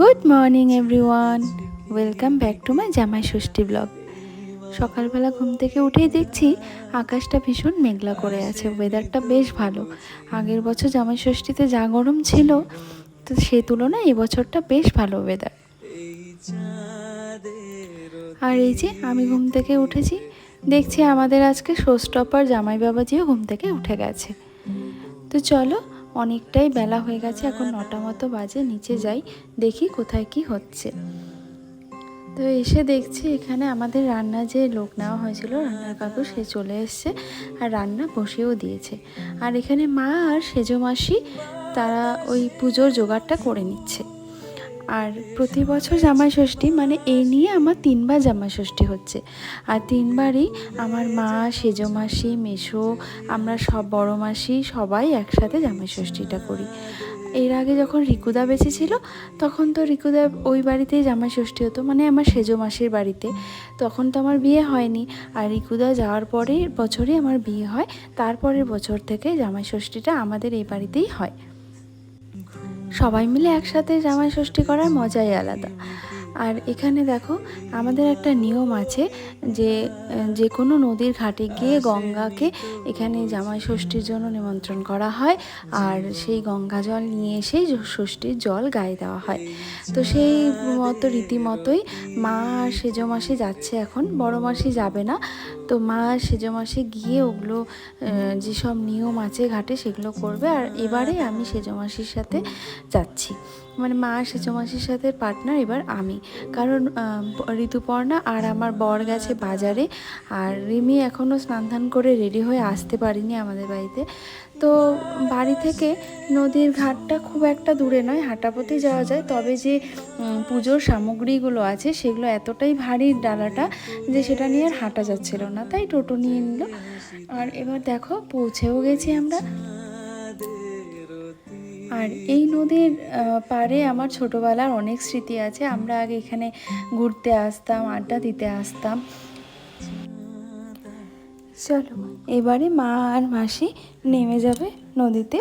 Good morning everyone welcome back to my Jamai Shashthi vlog সকালবেলা ঘুম থেকে উঠেই দেখছি আকাশটা ভীষণ মেঘলা করে আছে ওয়েদারটা বেশ ভালো। আগের বছর জামাই ষষ্ঠীতে যা গরম ছিল, তো সে তুলনায় এবছরটা বেশ ভালো ওয়েদার আর এই যে আমি ঘুম থেকে উঠেছি, দেখছি আমাদের আজকে শোস্টপার জামাই বাবাজিও ঘুম থেকে উঠে গেছে। তো চলো অনেকটাই বেলা হয়ে গেছে, এখন নটা মতো বাজে, নিচে যাই, দেখি কোথায় কি হচ্ছে। তো এসে দেখছি এখানে আমাদের রান্না যে লোক নেওয়া হয়েছিল, রান্নার কাকু, সে চলে এসছে আর রান্না বসেও দিয়েছে। আর এখানে মা আর সেজো মাসি তারা ওই পুজোর জোগাড়টা করে নিচ্ছে। আর প্রতি বছর জামাই ষষ্ঠী মানে এই নিয়ে আমার তিনবার জামাই ষষ্ঠী হচ্ছে। আর তিনবারই আমার মা, সেজো মাসি মেশো আমরা সব বড় মাসি সবাই একসাথে জামাই ষষ্ঠীটা করি। এর আগে যখন রিকুদা বেঁচে ছিল তখন তো রিকুদা ওই বাড়িতেই জামাই ষষ্ঠী হতো মানে আমার সেজো মাসির বাড়িতে। তখন তো আমার বিয়ে হয়নি, আর রিকুদা যাওয়ার পরের বছরই আমার বিয়ে হয়, তারপরের বছর থেকে জামাই ষষ্ঠীটা আমাদের এই বাড়িতেই হয়। সবাই মিলে একসাথে জামাই ষষ্ঠী করার মজাই আলাদা। আর এখানে দেখো আমাদের একটা নিয়ম আছে যে যে কোনো নদীর ঘাটে গিয়ে গঙ্গাকে এখানে জামাই ষষ্ঠীর জন্য নিমন্ত্রণ করা হয় আর সেই গঙ্গা জল নিয়ে এসেই ষষ্ঠীর জল গায়ে দেওয়া হয়। তো সেই মতো রীতিমতোই মা আর সেজো মাসি যাচ্ছে এখন, বড় মাসি যাবে না। তো মা সেজো মাসি গিয়ে ওগুলো যেসব নিয়ম আছে ঘাটে সেগুলো করবে আর এবারে আমি সেজো মাসির সাথে যাচ্ছি। মানে মা সেজো মাসির সাথে পার্টনার এবার আমি। কারণ ঋতুপর্ণা আর আমার বর গেছে বাজারে আর রিমি এখনও স্নান ধান করে রেডি হয়ে আসতে পারিনি আমাদের বাড়িতে। তো বাড়ি থেকে নদীর ঘাটটা খুব একটা দূরে নয়, হাঁটাপথে যাওয়া যায়। তবে যে পুজোর সামগ্রীগুলো আছে সেগুলো এতটাই ভারী ডালাটা যে সেটা নিয়ে আর হাঁটা যাচ্ছিল না। তাই টোটো নিয়ে নিল। আর এবার দেখো পৌঁছেও গেছি আমরা। আর এই নদীর পাড়ে আমার ছোটোবেলার অনেক স্মৃতি আছে। আমরা আগে এখানে ঘুরতে আসতাম, আড্ডা দিতে আসতাম। চলো, এবারে মা আর মাসি নেমে যাবে নদীতে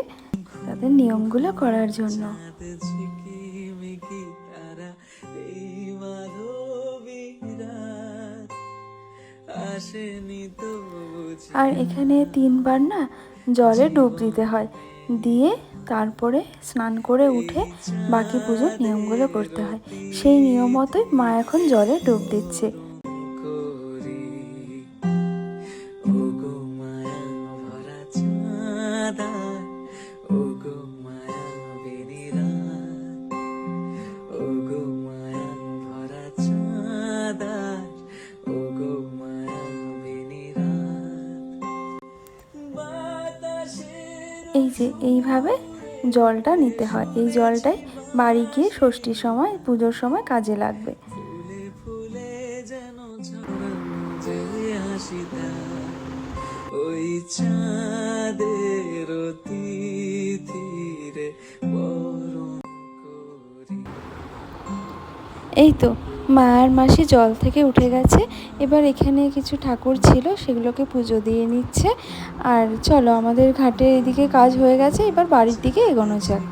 তাদের নিয়মগুলো করার জন্য। আর এখানে তিনবার না জলে ডুব দিতে হয়। দিয়ে তারপরে স্নান করে উঠে বাকি পুজোর নিয়মগুলো করতে হয়। সেই নিয়ম মতোই মা এখন জলে ডুব দিচ্ছে। এই যে, এইভাবে জলটা নিতে হয়। এই জলটাই বাড়ি গিয়ে ষষ্ঠীর সময় পুজোর সময় কাজে লাগবে। ওই চাঁদের এই তো মা আর মাসি জল থেকে উঠে গেছে। এবার এখানে কিছু ঠাকুর ছিল, সেগুলোকে পুজো দিয়ে নিচ্ছে। আর চলো, আমাদের ঘাটে এদিকে কাজ হয়ে গেছে, এবার বাড়ির দিকে এগোনো যাক।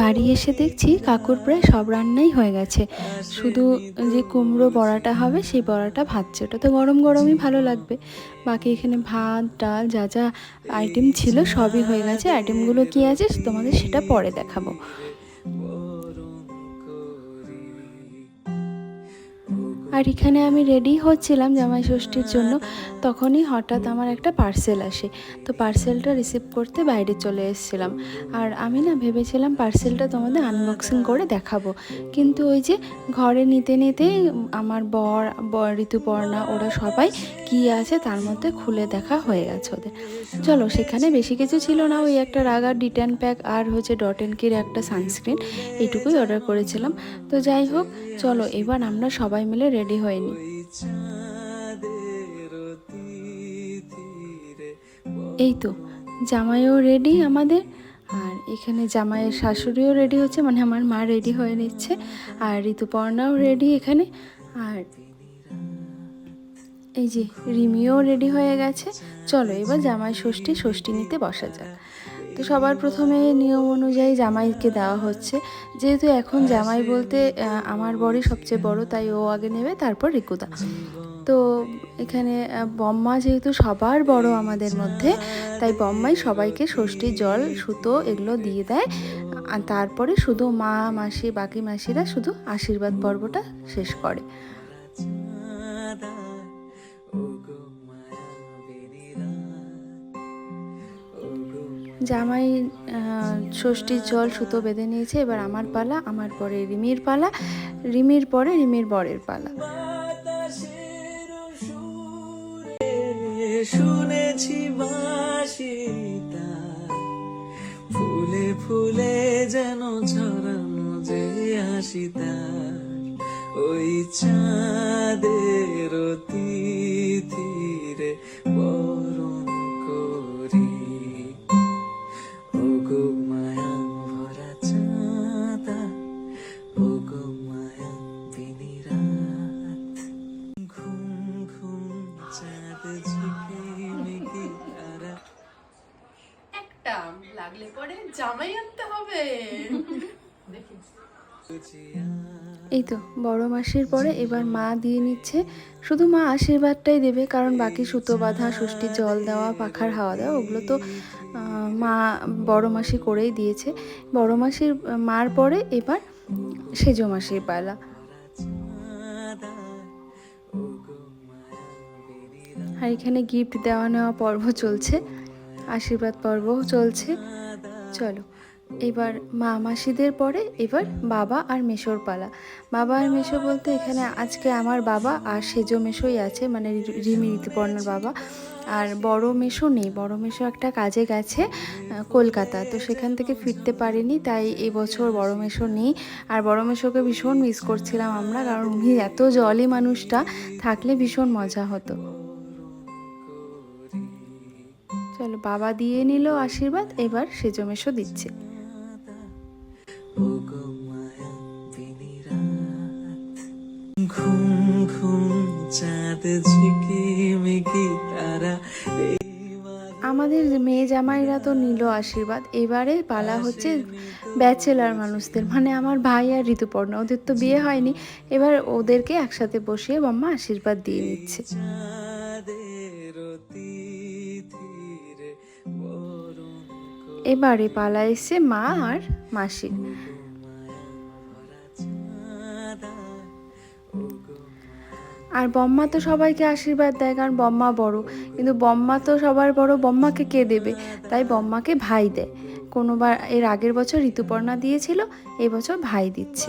বাড়ি এসে দেখছি কাকুর প্রায় সব রান্নাই হয়ে গেছে। শুধু যে কুমড়ো বড়াটা হবে, সেই বড়াটা ভাজছে। ওটা তো গরম গরমই ভালো লাগবে। বাকি এখানে ভাত, ডাল, যা যা আইটেম ছিল সবই হয়ে গেছে। আইটেমগুলো কী আছে, তোমাদের সেটা পরে দেখাবো। আর এখানে আমি রেডি হচ্ছিলাম জামাই ষষ্ঠীর জন্য। তখনই হঠাৎ আমার একটা পার্সেল আসে। তো পার্সেলটা রিসিভ করতে বাইরে চলে এসেছিলাম। আর আমি না ভেবেছিলাম পার্সেলটা তোমাদের আনবক্সিং করে দেখাবো। কিন্তু ওই যে ঘরে নিতে নিতে আমার বর ঋতুপর্ণা ওরা সবাই কি আছে তার মধ্যে খুলে দেখা হয়ে গেছে ওদের। চলো, সেখানে বেশি কিছু ছিল না। ওই একটা রাগা ডিটেন প্যাক আর হচ্ছে ডট এন কির একটা সানস্ক্রিন এইটুকুই অর্ডার করেছিলাম। তো যাই হোক, চলো, এবার আমরা সবাই মিলে রেডি হয়ে চাঁদের তিথিরে এই তো, জামাইও রেডি আমাদের, আর এখানে জামাইয়ের শাশুড়িও রেডি হচ্ছে মানে আমার মা রেডি হয়ে নিচ্ছে, আর ঋতুপর্ণাও রেডি এখানে, আর এই যে রিমিও রেডি হয়ে গেছে। চলো এবার জামাই ষষ্ঠী ষষ্ঠী নিতে বসা যাক। তো সবার প্রথমে নিয়ম অনুযায়ী জামাইকে দেওয়া হচ্ছে। যেহেতু এখন জামাই বলতে আমার বরই সবচেয়ে বড়, তাই ও আগে নেবে, তারপর রিকুদা। তো এখানে বম্মা যেহেতু সবার বড় আমাদের মধ্যে, তাই বম্মাই সবাইকে ষষ্ঠী, জল, সুতো এগুলো দিয়ে দেয়। আর তারপরে শুধু মা, মাসি, বাকি মাসিরা শুধু আশীর্বাদ পর্বটা শেষ করে। জামাই ষষ্ঠীর জল সুতো বেঁধে নিয়েছে। এবার আমার পালা, আমার পরে রিমির পালা, রিমির পরে রিমির বরের পালা। শুনেছি ফুলে ফুলে যেন ছড়ানো যে হাসি তার ওই চাঁদের হবে। এই তো, বড় মাসির পরে এবার মা দিয়ে নিচ্ছে। শুধু মা আশীর্বাদটাই দেবে, কারণ বাকি সুতো বাঁধা, ষষ্ঠী জল দেওয়া, পাখার হাওয়া দেওয়া, ওগুলো তো মা বড় মাসি করেই দিয়েছে। বড় মাসির, মার পরে এবার সেজো মাসির পালা। আর এখানে গিফট দেওয়া নেওয়া পর্ব চলছে, আশীর্বাদ পর্বও চলছে। চলো, এবার মা মাসিদের পরে এবার বাবা আর মেশোর পালা। বাবা আর মেশো বলতে এখানে আজকে আমার বাবা আর সেজো মেশোই আছে মানে রিমি, ঋতুপর্ণার বাবা। আর বড় মেশো নেই, বড় মেশো একটা কাজে গেছে কলকাতা। তো সেখান থেকে ফিরতে পারেনি, তাই এবছর বড় মেশো নেই। আর বড় মেশোকে ভীষণ মিস করছিলাম আমরা, কারণ উনি এত জলি মানুষটা, থাকলে ভীষণ মজা হতো। চলো বাবা দিয়ে নিল আশীর্বাদ, এবার সেজো মেশো দিচ্ছে। আমাদের মেয়ে জামাইরা তো নিল আশীর্বাদ, এবারে পালা হচ্ছে ব্যাচেলার মানুষদের মানে আমার ভাই আর ঋতুপর্ণ, ওদের তো বিয়ে হয়নি। এবার ওদেরকে একসাথে বসিয়ে মাম্মা আশীর্বাদ দিয়ে নিচ্ছে। এবারে পালা এসছে মা আর মাসির আর বম্মা তো সবাইকে আশীর্বাদ দেয়, কারণ বম্মা বড়। কিন্তু বম্মা তো সবার বড়, বম্মাকে কে দেবে? তাই বম্মাকে ভাই দেয়। কোনোবার এর আগের বছর ঋতুপর্ণা দিয়েছিল এবছর ভাই দিচ্ছে।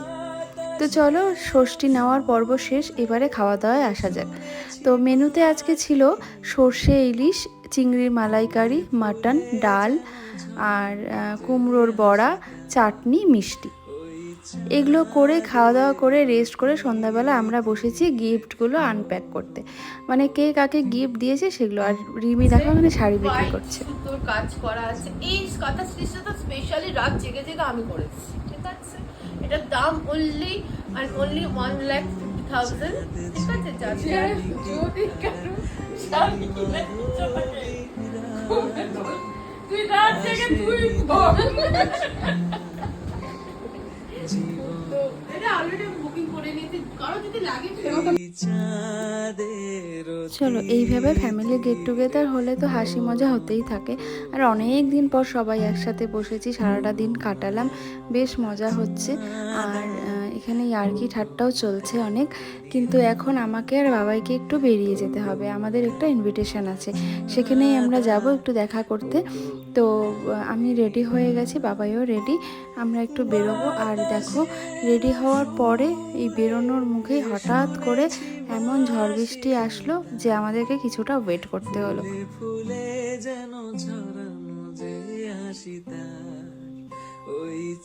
তো চলো, ষষ্ঠী নেওয়ার পর্ব শেষ, এবারে খাওয়া দাওয়ায় আসা যাক। তো মেনুতে আজকে ছিল সর্ষে ইলিশ চিংড়ির মালাইকারি মাটন ডাল আর কুমড়োর বড়া চাটনি মিষ্টি। এগুলো করে খাওয়া দাওয়া করে রেস্ট করে সন্ধ্যাবেলা আমরা বসেছি গিফটগুলো আনপ্যাক করতে। মানে কে কাকে গিফট দিয়েছে সেগুলো। আর রিমি দেখো মানে শাড়ি বিক্রি করছে। তোর কাজ করা আছে। এই কথা তো স্পেশালি রাত জেগে জেগে আমি করেছি ঠিক আছে? এটার দাম অনলি আর only one lakh fifty thousand ঠিক আছে? তুই রাত জেগে তুই বল। তো এটা অলরেডি বুকিং করে নিয়েছি। কারও যদি লাগে তুই এই চাঁদের চলো এইভাবে ফ্যামিলি গেট টুগেদার হলে তো হাসি মজা হতেই থাকে। আর অনেক দিন পর সবাই একসাথে বসেছি সারাটা দিন কাটালাম। বেশ মজা হচ্ছে। আর এখানে ইয়ার্কি ঠাট্টাও চলছে অনেক, কিন্তু এখন আমাকে আর বাবাইকে একটু বেরিয়ে যেতে হবে। আমাদের একটা ইনভিটেশন আছে, সেখানেই আমরা যাব একটু দেখা করতে। তো, আমি রেডি হয়ে গেছি, বাবাইও রেডি আমরা একটু বেরোবো। আর দেখো রেডি হওয়ার পরে এই বেরোনোর মুখেই হঠাৎ করে এমন ঝড় বৃষ্টি আসলো যে আমাদেরকে কিছুটা ওয়েট করতে হলো। ফুলে যেন ছড়ানো যে হাসি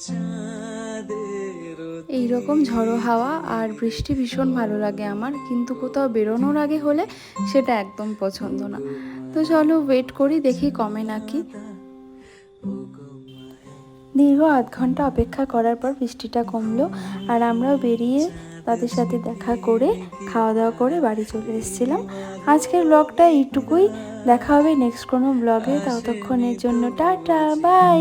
চাঁদের এইরকম ঝড়ো হাওয়া আর বৃষ্টি ভীষণ ভালো লাগে আমার, কিন্তু কোথাও বেরোনোর আগে হলে সেটা একদম পছন্দ না। তো চলো ওয়েট করি, দেখি কমে নাকি। দীর্ঘ আধ ঘণ্টা অপেক্ষা করার পর বৃষ্টিটা কমলো আর আমরাও বেরিয়ে তাদের সাথে দেখা করে খাওয়া দাওয়া করে বাড়ি চলে এসেছিলাম। আজকের ব্লগটা এইটুকুই। দেখা হবে নেক্সট কোনো ব্লগে ততক্ষণের জন্য টাটা বাই